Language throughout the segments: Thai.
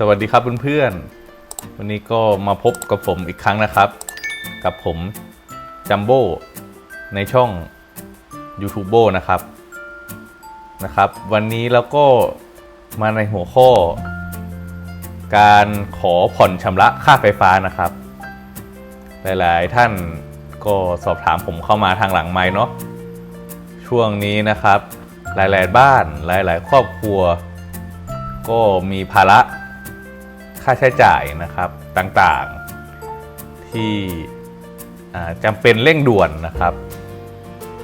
สวัสดีครับเพื่อนๆ วันนี้ก็มาพบกับผมอีกครั้งนะครับ กับผมจัมโบ้ในช่อง YouTube นะครับนะครับ วันนี้เราก็มาในหัวข้อ การขอผ่อนชำระค่าไฟฟ้านะครับ หลายๆท่านก็สอบถามผมเข้ามาทางหลังไม้เนาะช่วงนี้นะครับ หลายๆบ้านหลาย ๆ ครอบครัว ก็มีภาระ ค่าใช้จ่ายนะครับต่างๆ ที่จำเป็นเร่งด่วนนะครับ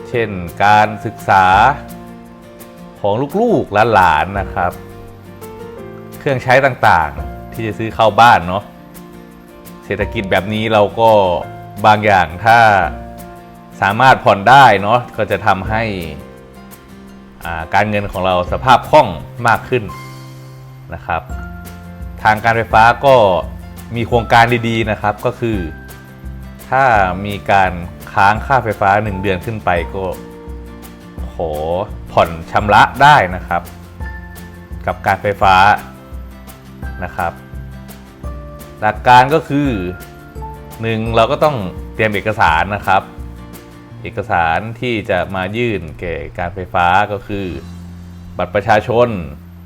เช่นการศึกษาของลูกๆและหลานนะครับ เครื่องใช้ต่างๆที่จะซื้อเข้าบ้านเนาะเศรษฐกิจแบบนี้เราก็บางอย่างถ้าสามารถผ่อนได้เนาะก็จะทำให้การเงินของเราสภาพคล่องมากขึ้นนะครับ ทางการไฟฟ้าก็มีโครงการดีๆนะครับ ก็คือ ถ้ามีการค้างค่าไฟฟ้า 1 เดือนขึ้นไปก็ขอผ่อนชำระได้นะครับ กับการไฟฟ้านะครับ หลักการก็คือ 1 เราก็ต้องเตรียมเอกสารนะครับ เอกสารที่จะมายื่นแก่การไฟฟ้าก็คือ บัตรประชาชน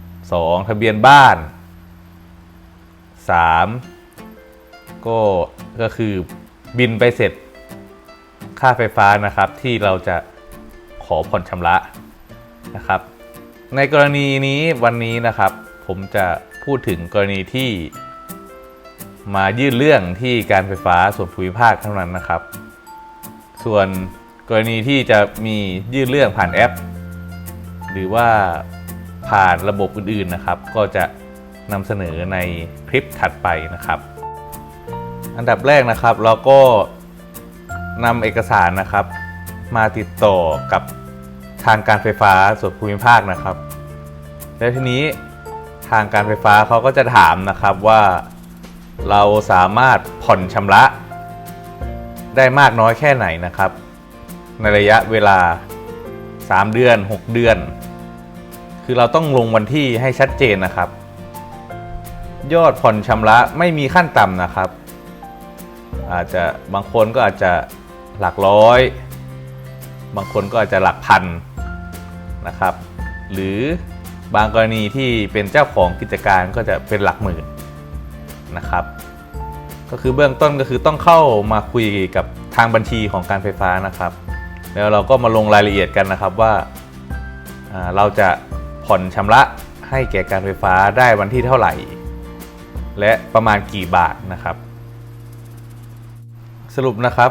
2. ทะเบียนบ้าน 3. ก็ก็คือบินไปเสร็จค่าไฟฟ้านะครับที่เราจะขอผ่อนชำระนะครับ ในกรณีนี้วันนี้นะครับ ผมจะพูดถึงกรณีที่มายื่นเรื่องที่การไฟฟ้าส่วนภูมิภาคเท่านั้นนะครับ ส่วนกรณีที่จะมียื่นเรื่องผ่านแอป หรือว่าผ่านระบบอื่นๆนะครับ ก็จะ นำเสนอในคลิปถัดไปนะครับ อันดับแรกนะครับเราก็นำเอกสารนะครับ มาติดต่อกับทางการไฟฟ้าส่วนภูมิภาคนะครับ แล้วทีนี้ทางการไฟฟ้าเขาก็จะถามนะครับว่าเราสามารถผ่อนชำระ ได้มากน้อยแค่ไหนนะครับ ในระยะเวลา 3 เดือน 6 เดือน คือเราต้องลงวันที่ให้ชัดเจนนะครับ ยอดผ่อนชำระไม่มีขั้นต่ำนะครับ อาจจะบางคนก็อาจจะหลักร้อย บางคนก็อาจจะหลักพันนะครับ หรือบางกรณีที่เป็นเจ้าของกิจการก็จะเป็นหลักหมื่นนะครับ ก็คือเบื้องต้นก็คือต้องเข้ามาคุยกับทางบัญชีของการไฟฟ้านะครับ แล้วเราก็มาลงรายละเอียดกันนะครับว่าอ่าเราจะผ่อนชำระให้แก่การไฟฟ้าได้วันที่เท่าไหร่ และประมาณกี่บาทนะครับ สรุปนะครับ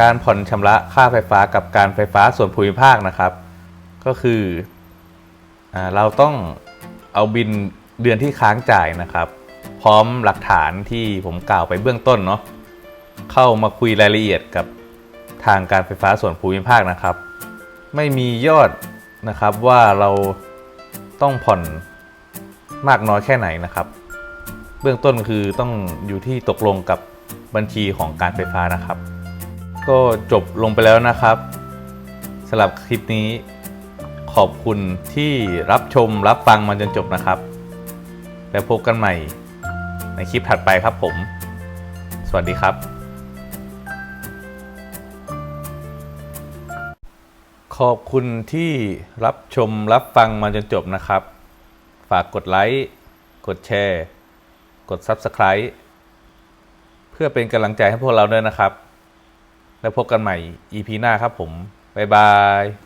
การผ่อนชำระค่าไฟฟ้ากับการไฟฟ้าส่วนภูมิภาคนะครับ ก็คืออเราต้องเอาบินเดือนที่ค้างจ่ายนะครับ พร้อมหลักฐานที่ผมกล่าวไปเบื้องต้นเนาะเข้ามาคุยรายละเอียดกับทางการไฟฟ้าส่วนภูมิภาคนะครับ ไม่มียอดนะครับว่าเราต้องผ่อนมากน้อยแค่ไหนนะครับ เบื้องต้นคือต้องอยู่ที่ตกลงกับบัญชีของการไฟฟ้านะครับ ก็จบลงไปแล้วนะครับสำหรับคลิปนี้ ขอบคุณที่รับชมรับฟังมาจนจบนะครับ แล้วพบกันใหม่ในคลิปถัดไปครับผม สวัสดีครับ ขอบคุณที่รับชมรับฟังมาจนจบนะครับ ฝากกดไลค์ กดแชร์ กด Subscribe เพื่อเป็นกำลังใจให้พวกเราด้วยนะครับ แล้วพบกันใหม่ EP หน้าครับผม บ๊ายบาย